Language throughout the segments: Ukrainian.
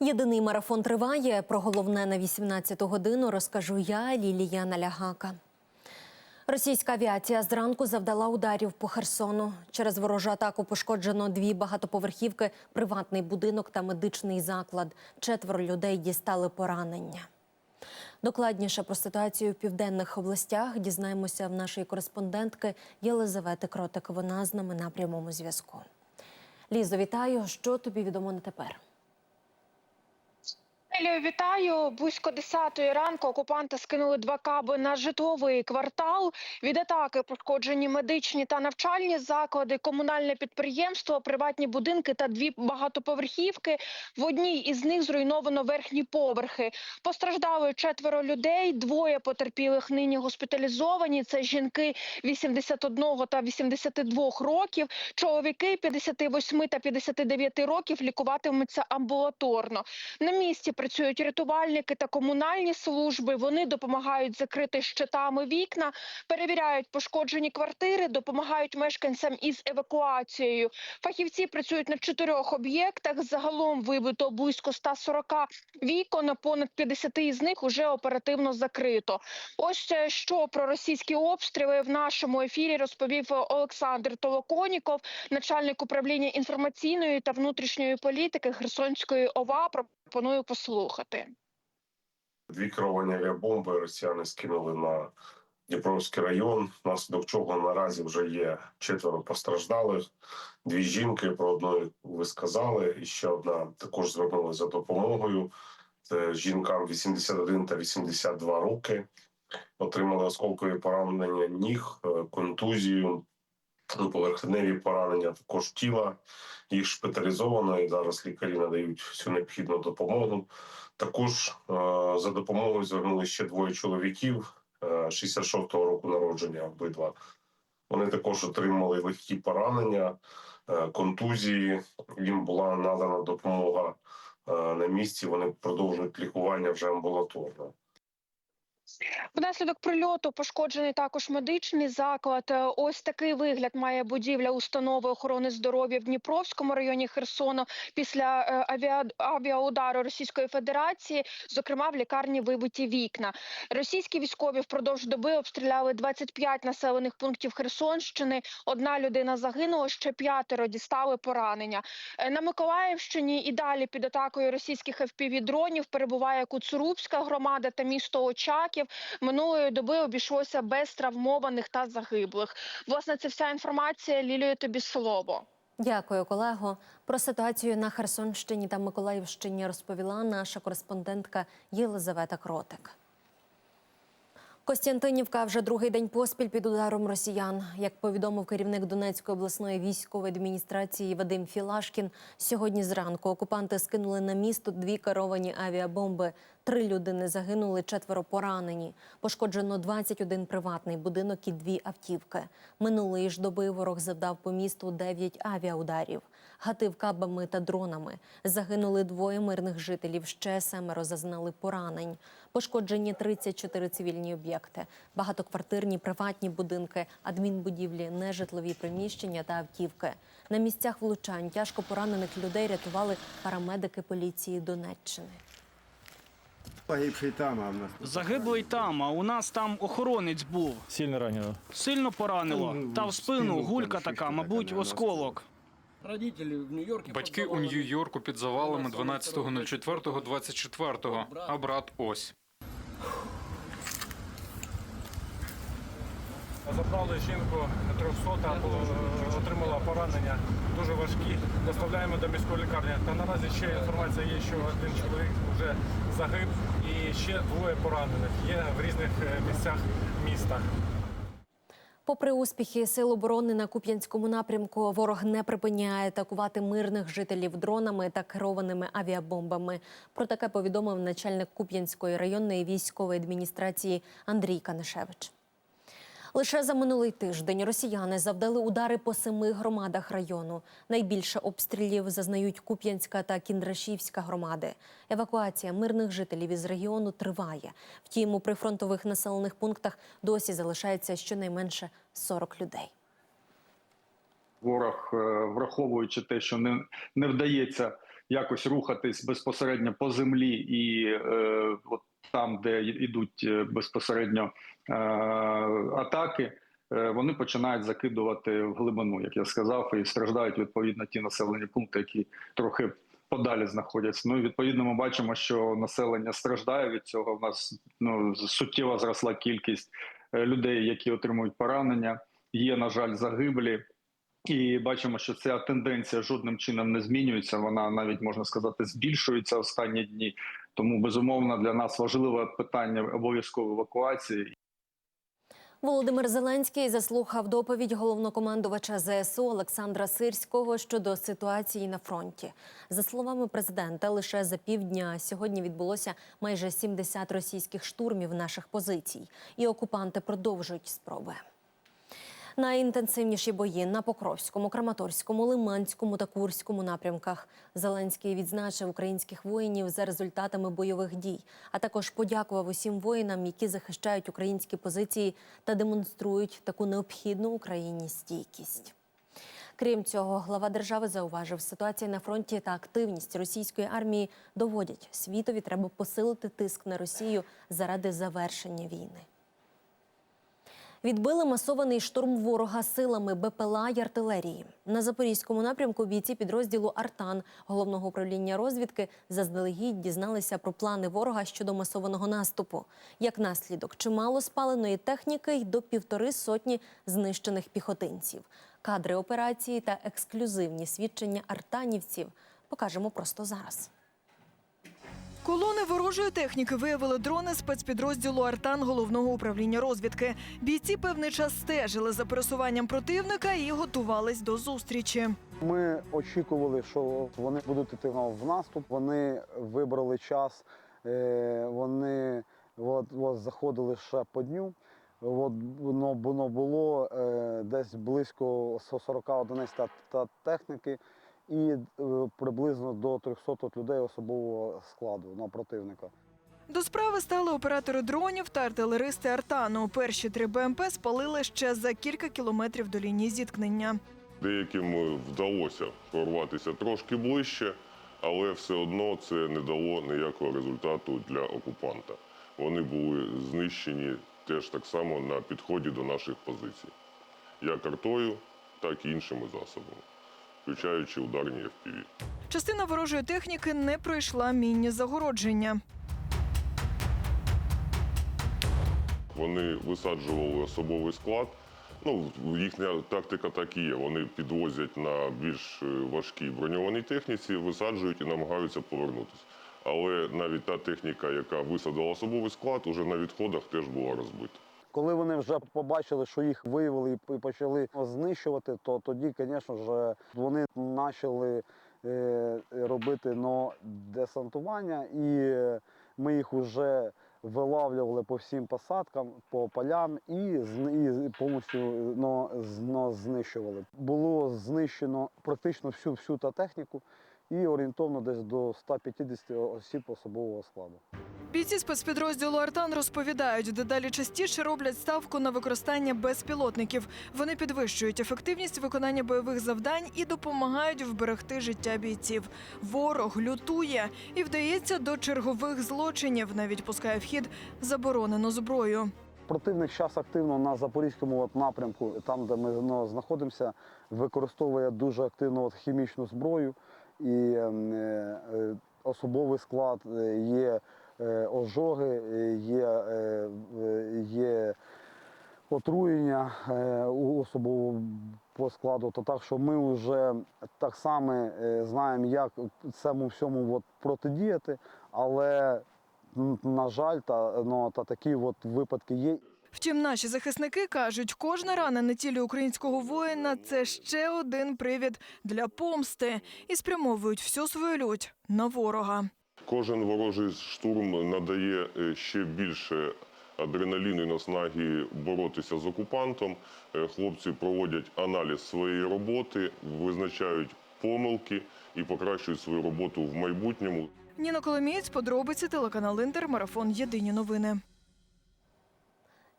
Єдиний марафон триває. Про головне на 18 годину розкажу я, Лілія Налягака. Російська авіація зранку завдала ударів по Херсону. Через ворожу атаку пошкоджено дві багатоповерхівки, приватний будинок та медичний заклад. Четверо людей дістали поранення. Докладніше про ситуацію в південних областях дізнаємося в нашої кореспондентки Єлизавети Кротик. Вона з нами на прямому зв'язку. Лізо, вітаю. Що тобі відомо на тепер? Вітаю. Близько 10 ранку окупанти скинули два каби на житловий квартал. Від атаки пошкоджені медичні та навчальні заклади, комунальне підприємство, приватні будинки та дві багатоповерхівки. В одній із них зруйновано верхні поверхи. Постраждали четверо людей. Двоє потерпілих нині госпіталізовані. Це жінки 81 та 82 років. Чоловіки 58 та 59 років лікуватимуться амбулаторно. На місці працюють рятувальники та комунальні служби. Вони допомагають закрити щитами вікна, перевіряють пошкоджені квартири, допомагають мешканцям із евакуацією. Фахівці працюють на чотирьох об'єктах. Загалом вибито близько 140 вікон. Понад 50 із них уже оперативно закрито. Ось е, що про російські обстріли в нашому ефірі розповів Олександр Толоконіков, начальник управління інформаційної та внутрішньої політики Херсонської ОВА. Пропоную послухати. Дві керовані авіабомби росіяни скинули на Дніпровський район, внаслідок чого наразі вже є четверо постраждалих. Дві жінки про одну ви сказали, і ще одна також звернулася за допомогою. Це жінкам 81 та 82 роки. Отримали осколкові поранення ніг, е, контузію, поверхневі поранення також тіла. Їх шпиталізовано і зараз лікарі надають всю необхідну допомогу. Також е, за допомогою звернули ще двоє чоловіків е, 66-го року народження обидва. Вони також отримали легкі поранення, е, контузії. Їм була надана допомога е, на місці. Вони продовжують лікування вже амбулаторно. Внаслідок прильоту пошкоджений також медичний заклад. Е, Ось такий вигляд має будівля установи охорони здоров'я в Дніпровському районі Херсону після е, авіа... авіаудару Російської Федерації. Зокрема, в лікарні вибиті вікна. Російські військові впродовж доби обстріляли 25 населених пунктів Херсонщини. Одна людина загинула, ще п'ятеро дістали поранення. Е, На Миколаївщині і далі під атакою російських FPV-дронів перебуває Куцурубська громада та місто Очаків. Минулої доби обійшлося без травмованих та загиблих. Власне, це вся інформація. Лілію тобі слово. Дякую, колего. Про ситуацію на Херсонщині та Миколаївщині розповіла наша кореспондентка Єлизавета Кротик. Костянтинівка вже другий день поспіль під ударом росіян. Як повідомив керівник Донецької обласної військової адміністрації Вадим Філашкін, сьогодні зранку окупанти скинули на місто дві керовані авіабомби. Три людини загинули, четверо поранені. Пошкоджено 21 приватний будинок і дві автівки. Минулої ж доби ворог завдав по місту 9 авіаударів. Гатив кабами та дронами. Загинули двоє мирних жителів. Ще семеро зазнали поранень. Пошкоджені 34 цивільні об'єкти, багатоквартирні приватні будинки, адмінбудівлі, нежитлові приміщення та автівки. На місцях влучань тяжко поранених людей рятували парамедики поліції Донеччини. Погибший там, а в нас Загиблий там, а у нас там охоронець був. Сильно ранено. Сильно поранило. Ну, Та в спину спину, гулька така, мабуть, осколок. Батьки у Нью-Йорку під завалами 12.04.24, а брат ось. Забрали жінку 300, отримала поранення, дуже важкі. Доставляємо до міської лікарні. Та наразі ще інформація є, що один чоловік вже загиб і ще двоє поранених. Є в різних е, місцях міста. Попри успіхи сил оборони на Куп'янському напрямку, ворог не припиняє атакувати мирних жителів дронами та керованими авіабомбами. Про таке повідомив начальник Куп'янської районної військової адміністрації Андрій Канишевич. Лише за минулий тиждень росіяни завдали удари по семи громадах району. Найбільше обстрілів зазнають Куп'янська та Кіндрашівська громади. Евакуація мирних жителів із регіону триває. Втім, у прифронтових населених пунктах досі залишається щонайменше 40 людей. ворог, е, враховуючи те, що не, не вдається якось рухатись безпосередньо по землі і е, от там, де йдуть е, безпосередньо е, атаки, е, вони починають закидувати в глибину, як я сказав, і страждають відповідно ті населені пункти, які трохи подалі знаходяться. Ну і відповідно, ми бачимо, що населення страждає від цього. У нас ну суттєво зросла кількість е, людей, які отримують поранення. Є, на жаль, загиблі. І бачимо, що ця тенденція жодним чином не змінюється. Вона навіть можна сказати збільшується останні дні. Тому безумовно для нас важливе питання обов'язкової евакуації Володимир Зеленський заслухав доповідь головнокомандувача ЗСУ Олександра Сирського щодо ситуації на фронті. За словами президента, лише за півдня сьогодні відбулося майже 70 російських штурмів наших позицій, і окупанти продовжують спроби. Найінтенсивніші бої на Покровському, Краматорському, Лиманському та Курському напрямках. Зеленський відзначив українських воїнів за результатами бойових дій, а також подякував усім воїнам, які захищають українські позиції та демонструють таку необхідну Україні стійкість. Крім цього, глава держави зауважив, ситуація на фронті та активність російської армії доводять світові треба посилити тиск на Росію заради завершення війни. Відбили масований штурм ворога силами БПЛА й артилерії. На запорізькому напрямку бійці підрозділу Артан головного управління розвідки заздалегідь дізналися про плани ворога щодо масованого наступу. Як наслідок, чимало спаленої техніки й до півтори сотні знищених піхотинців. Кадри операції та ексклюзивні свідчення артанівців покажемо просто зараз. Колони ворожої техніки виявили дрони спецпідрозділу Артан головного управління розвідки. Бійці певний час стежили за пересуванням противника і готувались до зустрічі. Ми очікували, що вони будуть йти в наступ. Вони вибрали час, е, вони от, от, заходили ще по дню. От, воно, було е, десь близько 40 одиниць та техніки і е, приблизно до 300 людей особового складу на противника. До справи стали оператори дронів та артилеристи Артану. Перші три БМП спалили ще за кілька кілометрів до лінії зіткнення. Деяким е, вдалося прорватися трошки ближче, але все одно це не дало ніякого результату для окупанта. Вони були знищені теж так само на підході до наших позицій, як артою, так і іншими засобами, включаючи ударні FPV. Частина ворожої техніки не пройшла мінні загородження. Вони висаджували особовий склад. Ну, їхня тактика так і є. Вони підвозять на більш е, важкій броньованій техніці, висаджують і намагаються повернутися. Але навіть та техніка, яка висадила особовий склад, уже на відходах теж була розбита. Коли вони вже побачили, що їх виявили і почали знищувати, то тоді, звісно ж, вони почали е, робити но, десантування, і ми їх вже вилавлювали по всім посадкам, по полям і, і повністю но, знищували. Було знищено практично всю всю та техніку і орієнтовно десь до 150 осіб особового складу. Бійці спецпідрозділу Артан розповідають, дедалі частіше роблять ставку на використання безпілотників. Вони підвищують ефективність виконання бойових завдань і допомагають вберегти життя бійців. Ворог лютує і вдається до чергових злочинів, навіть пускає в хід заборонену зброю. Противник зараз активно на запорізькому напрямку, там де ми ну, знаходимося, використовує дуже активно от хімічну зброю і ем, е, е, особовий склад, е, є ожоги, е, є, е, е, є отруєння е, у особового по складу. То так що ми вже так само е, знаємо, як цьому всьому от протидіяти, але на жаль, та, ну, та такі от випадки є. Втім, наші захисники кажуть, кожна рана на тілі українського воїна це ще один привід для помсти і спрямовують всю свою лють на ворога. Кожен ворожий штурм надає е, ще більше адреналіну і наснаги боротися з окупантом. Е, Хлопці проводять аналіз своєї роботи, визначають помилки і покращують свою роботу в майбутньому. Ніна Коломієць, подробиці, телеканал Інтер, марафон Єдині новини.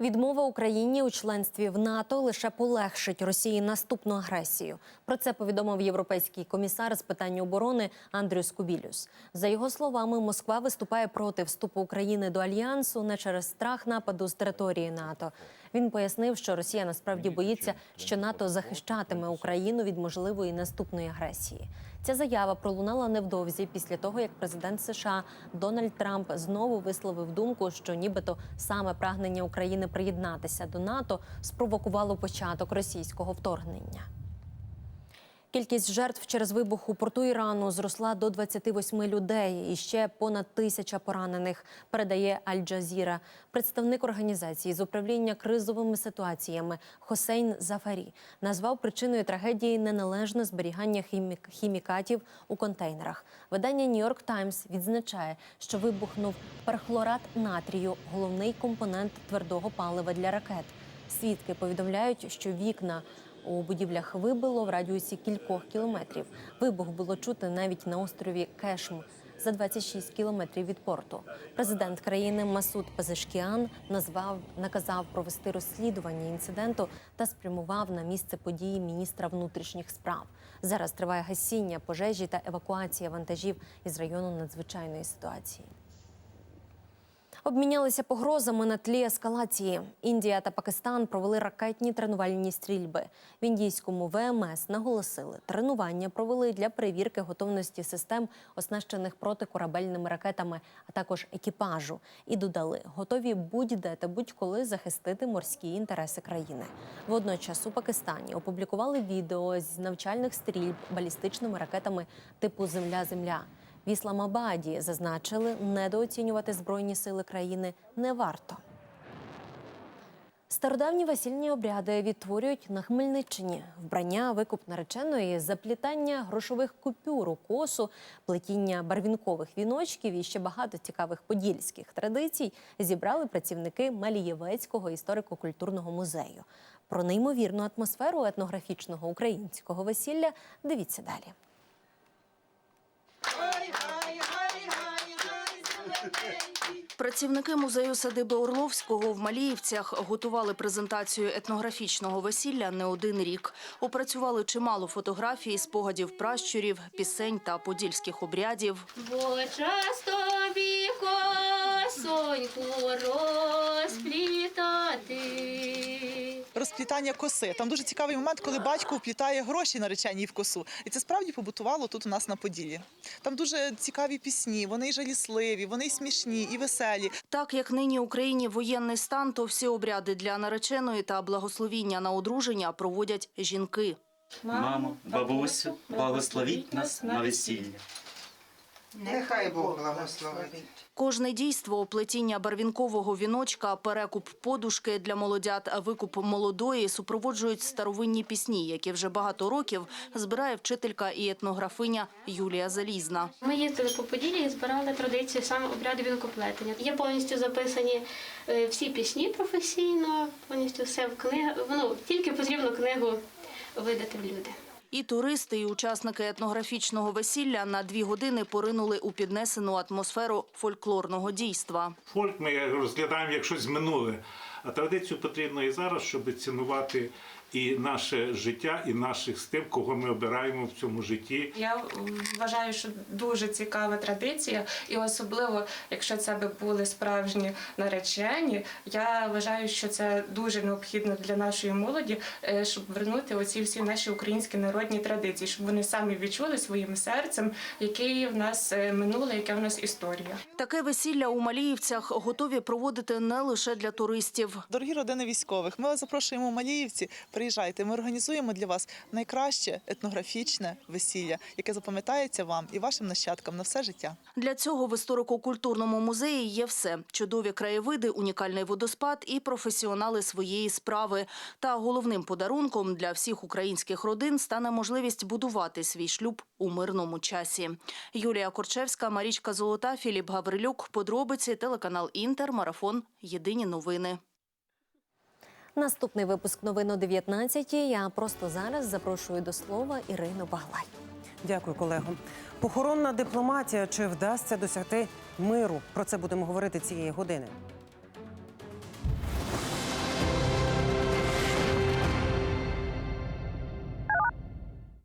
Відмова Україні у членстві в НАТО лише полегшить Росії наступну агресію. Про це повідомив європейський комісар з питань оборони Андрюс Кубілюс. За його словами, Москва виступає проти вступу України до альянсу не через страх нападу з території НАТО. Він пояснив, що Росія насправді боїться, що НАТО захищатиме Україну від можливої наступної агресії. Ця заява пролунала невдовзі після того, як президент США Дональд Трамп знову висловив думку, що нібито саме прагнення України приєднатися до НАТО спровокувало початок російського вторгнення. Кількість жертв через вибух у порту Ірану зросла до 28 людей і ще понад тисяча поранених. Передає Аль-Джазіра. Представник організації з управління кризовими ситуаціями Хосейн Зафарі назвав причиною трагедії неналежне зберігання хімік- хімікатів у контейнерах. Видання Нью-Йорк Таймс відзначає, що вибухнув перхлорат натрію, головний компонент твердого палива для ракет. Свідки повідомляють, що вікна у будівлях вибило в радіусі кількох кілометрів. Вибух було чути навіть на острові Кешм за 26 кілометрів від порту. Президент країни Масуд Пезешкіан назвав наказав провести розслідування інциденту та спрямував на місце події міністра внутрішніх справ. Зараз триває гасіння пожежі та евакуація вантажів із району надзвичайної ситуації. Обмінялися погрозами на тлі ескалації. Індія та Пакистан провели ракетні тренувальні стрільби. В індійському ВМС наголосили, тренування провели для перевірки готовності систем, оснащених протикорабельними ракетами, а також екіпажу. І додали, готові будь-де та будь-коли захистити морські інтереси країни. Водночас у Пакистані опублікували відео з навчальних стрільб балістичними ракетами типу Земля-Земля. В Ісламабаді зазначили, недооцінювати збройні сили країни не варто. Стародавні весільні обряди відтворюють на Хмельниччині. Вбрання, викуп нареченої, заплітання грошових купюр у косу, плетіння барвінкових віночків і ще багато цікавих подільських традицій зібрали працівники Малієвецького історико-культурного музею. Про неймовірну атмосферу етнографічного українського весілля дивіться далі. Працівники музею садиби Орловського в Маліївцях готували презентацію етнографічного весілля не один рік. Опрацювали чимало фотографій, спогадів пращурів, пісень та подільських обрядів. Бо часто тобі косоньку розплітати. Розплітання коси. Там дуже цікавий момент, коли батько вплітає гроші нареченій в косу. І це справді побутувало тут у нас на Поділлі. Там дуже цікаві пісні, вони й жалісливі, вони й смішні, і веселі. Так як нині в Україні воєнний стан, то всі обряди для нареченої та благословіння на одруження проводять жінки. Мамо, бабусю, благословіть нас на весілля. Нехай Бог благословить. Кожне дійство, плетіння барвінкового віночка, перекуп подушки для молодят, а викуп молодої супроводжують старовинні пісні, які вже багато років збирає вчителька і етнографиня Юлія Залізна. Ми їздили по Поділлі і збирали традиції саме обряду вінкоплетення. Є повністю записані е, всі пісні професійно, повністю все в книгу. Ну, тільки потрібно книгу видати в люди. І туристи, і учасники етнографічного весілля на дві години поринули у піднесену атмосферу фольклорного дійства. Фольк ми розглядаємо як щось минуле, а традицію потрібно і зараз, щоб цінувати і наше життя, і наших з тим, кого ми обираємо в цьому житті. Я вважаю, що дуже цікава традиція, і особливо, якщо це би були справжні наречені, я вважаю, що це дуже необхідно для нашої молоді, е, щоб вернути оці всі наші українські народні традиції, щоб вони самі відчули своїм серцем, яке в нас е, минуле, яка в нас історія. Таке весілля у Маліївцях готові проводити не лише для туристів. Дорогі родини військових, ми вас запрошуємо в Маліївці. Приїжджайте, ми організуємо для вас найкраще етнографічне весілля, яке запам'ятається вам і вашим нащадкам на все життя. Для цього в історико-культурному музеї є все: чудові краєвиди, унікальний водоспад і професіонали своєї справи. Та головним подарунком для всіх українських родин стане можливість будувати свій шлюб у мирному часі. Юлія Корчевська, Марічка Золота, Філіп Гаврилюк. Подробиці телеканал Інтер. Марафон. Єдині новини. Наступний випуск новин о 19 Я просто зараз запрошую до слова Ірину Баглай. Дякую, колего. Похоронна дипломатія чи вдасться досягти миру? Про це будемо говорити цієї години.